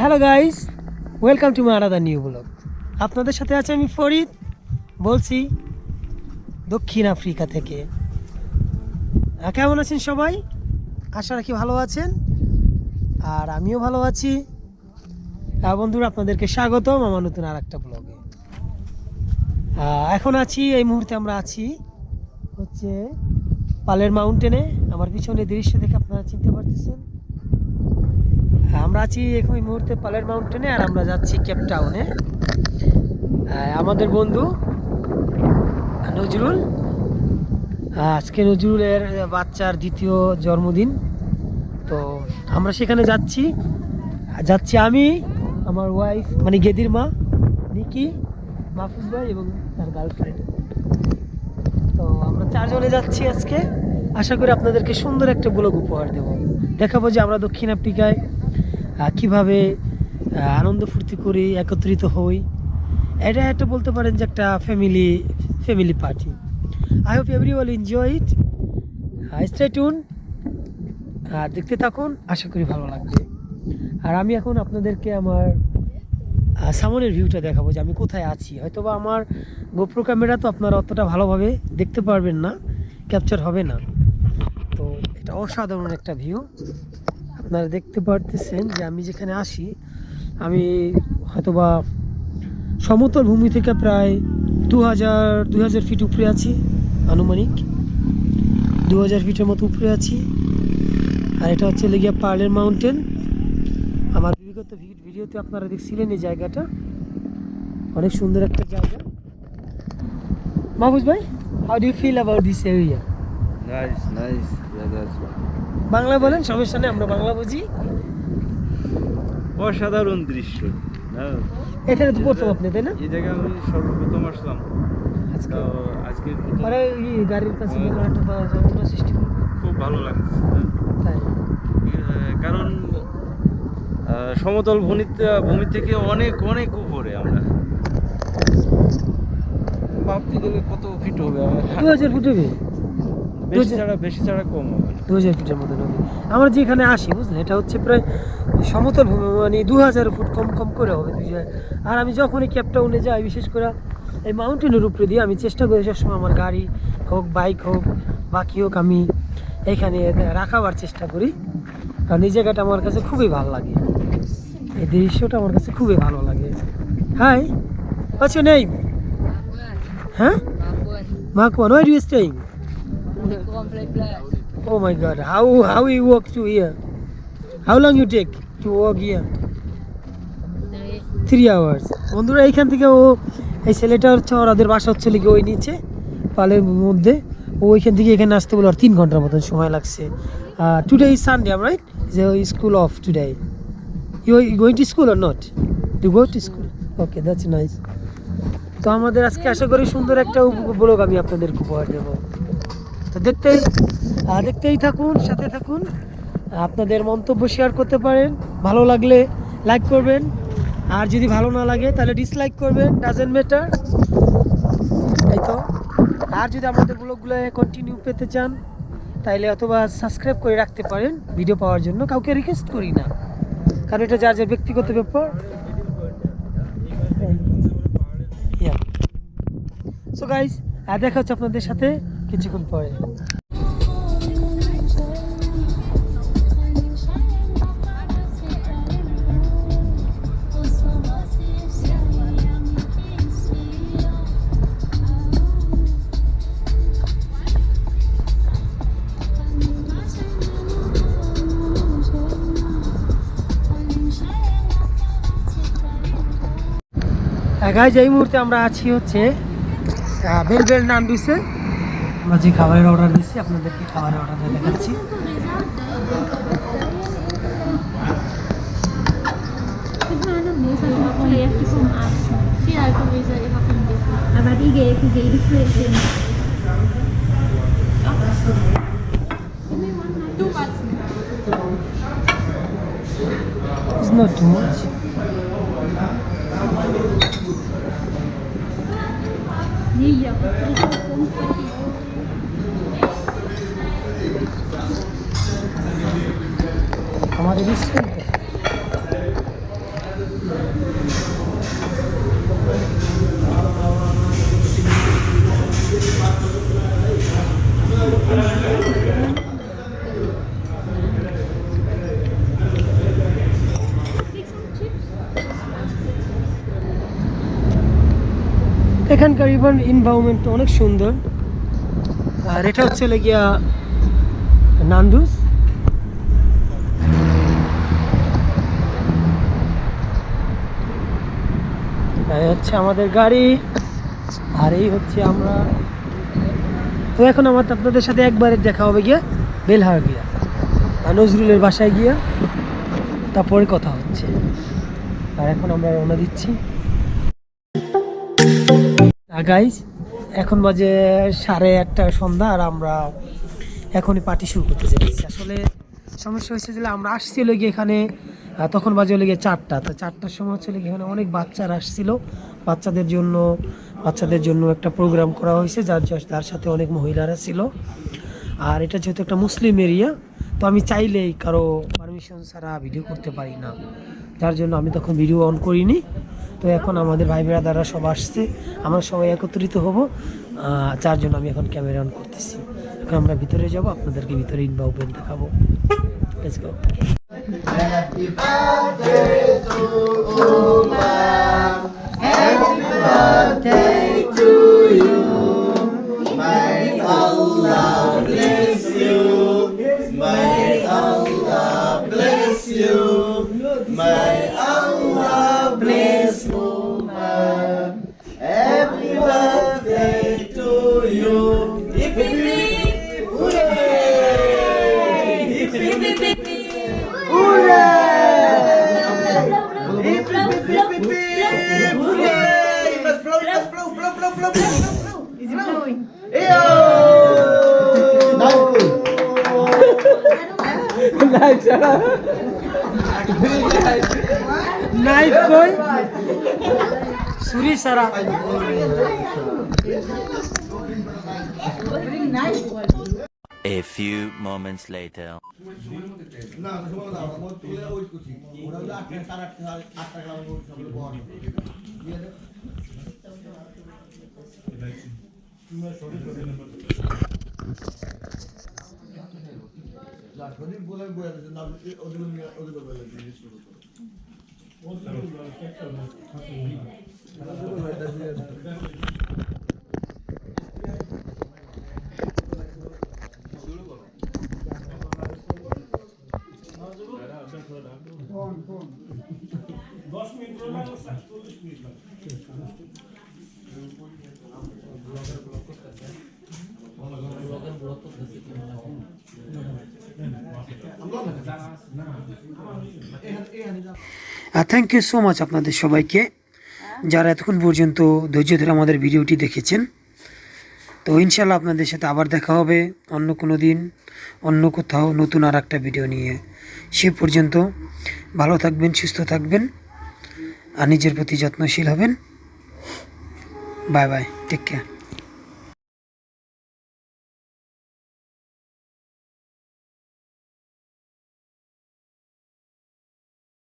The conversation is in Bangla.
Hello guys welcome to my another new blog আপনাদের সাথে আছে আমি ফরিদ, বলছি দক্ষিণ আফ্রিকা থেকে। কেমন আছেন সবাই? আশা রাখি ভালো আছেন। আর আমিও ভালো আছি। বন্ধুরা, আপনাদেরকে স্বাগতম আমার নতুন আর একটা ব্লগে এখন আছি, এই মুহূর্তে আমরা আছি হচ্ছে পালের মাউন্টেনে আমার পিছনে দৃশ্য দেখে আপনারা চিনতে পারতেছেন। হ্যাঁ, আমরা আছি এখন এই মুহূর্তে পালের মাউন্টেনে আর আমরা যাচ্ছি কেপ টাউনে আহ, আমাদের বন্ধু নজরুল। আজকে নজরুলের বাচ্চার দ্বিতীয় জন্মদিন। তো আমরা সেখানে যাচ্ছি। যাচ্ছি আমি আমার ওয়াইফ মানে গেদির মা নিকি মাহফুজ ভাই এবং তার গার্লফ্রেন্ড চারজনে যাচ্ছি আজকে। আশা করি আপনাদেরকে সুন্দর একটা ব্লগ উপহার দেব। দেখাবো যে আমরা দক্ষিণ আফ্রিকায় কীভাবে আনন্দ ফুর্তি করি, একত্রিত হই। এটা একটা বলতে পারেন যে একটা family family party I hope every wall enjoy it stay আর দেখতে থাকুন, আশা করি ভালো লাগবে। আর আমি এখন আপনাদেরকে আমার সামনের ভিউটা দেখাবো যে আমি কোথায় আছি। হয়তোবা আমার গোপ্রো ক্যামেরা তো আপনারা অতটা ভালোভাবে দেখতে পারবেন না ক্যাপচার হবে না। তো এটা অসাধারণ একটা ভিউ আপনারা দেখতে পারতেছেন যে আমি যেখানে আসি, আমি হয়তোবা সমতল ভূমি থেকে প্রায় দু হাজার দু হাজার ফিট উপরে আছি, আনুমানিক। দু হাজার ফিটের মতো উপরে আছি। আর এটা হচ্ছে লেগিয়া পার্লের মাউন্টেন ভিডিওতে আপনারা দেখছিলেন এই জায়গাটা। অনেক সুন্দর একটা জায়গা। মাহবুজ ভাই how do feel about this area. Yeah, that's Bangla বলেন সমস্যা নেই আমরা বাংলা বুঝি। অসাধারণ দৃশ্য এখানে তো প্রথম আপনি তাই না? এই জায়গায় আমি সর্বপ্রথম আসলাম। আজকে। পরে এই গাড়ির কাছে কোনো একটা যন্ত্রণা সৃষ্টি খুব ভালো লাগছে হ্যাঁ। তাই। কারণ সমতল ভূমিতে ভূমি থেকে অনেক অনেক উপরে আমরা। ভাবতে গেলে কত ফিট হবে? আমার দু হাজার ফুট হবে। বেশি ছাড়া বেশি ছাড়া কম হবে দু হাজার ফিটের মতন হবে। আমরা যেখানে আসি বুঝলেন এটা হচ্ছে প্রায় সমতল ভূমি মানে দু হাজার ফুট কম কম করে হবে দুই হাজার। আর আমি যখনই ক্যাপটাউনে যাই বিশেষ করে এই মাউন্টেনের উপরে দিয়ে আমি চেষ্টা করি সবসময় আমার গাড়ি হোক বাইক হোক বাকি হোক আমি এখানে রাখাবার চেষ্টা করি। কারণ এই জায়গাটা আমার কাছে খুবই ভালো লাগে। এই দৃশ্যটা আমার কাছে খুবই ভালো লাগে। হাই আচ্ছা নেই হ্যাঁ মাকুয়ান where you staying Oh my god, how how you walk to here? How long you take to walk here? Three hours বন্ধুরা এইখান থেকে ও এই ছেলেটা হচ্ছে ওদের বাসা হচ্ছে লিখে ওই নিচে পালের মধ্যে। ও ওইখান থেকে এখানে আসতে বলে আর তিন ঘণ্টার মতন সময় লাগছে। টুডে ইজ সানডে রাইট যে school off today you going to school are not to go to school okay that's nice তো আমাদের আজকে আশা করি সুন্দর একটা ব্লগ আমি আপনাদেরকে উপহার দেবো। তো দেখতেই দেখতেই থাকুন, সাথে থাকুন। আপনাদের মন্তব্য শেয়ার করতে পারেন। ভালো লাগলে লাইক করবেন। আর যদি ভালো না লাগে, তাহলে ডিসলাইক করবেন। ডাজেন্ট ম্যাটার তাই তো। আর যদি আমাদের ব্লগগুলো কন্টিনিউ পেতে চান, তাইলে অথবা সাবস্ক্রাইব করে রাখতে পারেন। ভিডিও পাওয়ার জন্য কাউকে রিকোয়েস্ট করি না। কারণ এটা যার যার ব্যক্তিগত ব্যাপার। সো গাইস দেখা হচ্ছে আপনাদের সাথে কিছুক্ষণ পরে। গাইজ, এই মুহূর্তে আমরা আছি হচ্ছে বেল বেল নান্ডুসে আমরা যে খাবারের অর্ডার দিচ্ছি আপনাদেরকে খাবারের অর্ডারটা দেখাচ্ছি. It's not too much. हमारे रिश्ते এখানকার ইভেন ইনভারনমেন্ট অনেক সুন্দর। আর এটা হচ্ছে গিয়া নান্দুস হচ্ছে আমাদের গাড়ি। আর এই হচ্ছে আমরা। তো এখন আমার আপনাদের সাথে একবারে দেখা হবে গিয়া বেলহার গিয়া। আর নজরুলের বাসায় গিয়া। তারপরে কথা হচ্ছে। আর এখন আমরা রওনা দিচ্ছি। গাইজ এখন বাজে সাড়ে একটা সন্ধ্যা আর আমরা এখনই পার্টি শুরু করতে চাইছি আসলে সমস্যা হয়েছে যে আমরা আসছি হলো গিয়ে এখানে তখন বাজে হলো গিয়ে চারটা। তো চারটার সময় হচ্ছে হলো এখানে অনেক বাচ্চারা আসছিল। বাচ্চাদের জন্য বাচ্চাদের জন্য একটা প্রোগ্রাম করা হয়েছে, যার যার- তার সাথে অনেক মহিলারা ছিল। আর এটা যেহেতু একটা মুসলিম এরিয়া তো আমি চাইলেই কারও পারমিশন ছাড়া ভিডিও করতে পারি না। যার জন্য আমি তখন ভিডিও অন করিনি। তো এখন আমাদের ভাই ব্রাদাররা সব আসছে। আমরা সবাই একত্রিত হব। চারজন আমি এখন ক্যামেরা অন করতেছি। এখন আমরা ভিতরে যাব, আপনাদেরকে ভিতরে ইনবা ওপেন দেখাবো। Let's go. নাইফ কই ছুরি সারা A few moments later. দশ মিনিট করলাম চল্লিশ minute thank you so much আপনাদের সবাইকে, যারা এতক্ষণ পর্যন্ত ধৈর্য ধরে আমাদের ভিডিওটি দেখেছেন। তো ইনশাল্লাহ আপনাদের সাথে আবার দেখা হবে অন্য কোনো দিন, অন্য কোথাও নতুন আর একটা ভিডিও নিয়ে। সে পর্যন্ত ভালো থাকবেন, সুস্থ থাকবেন আর নিজের প্রতি যত্নশীল হবেন। Bye bye take care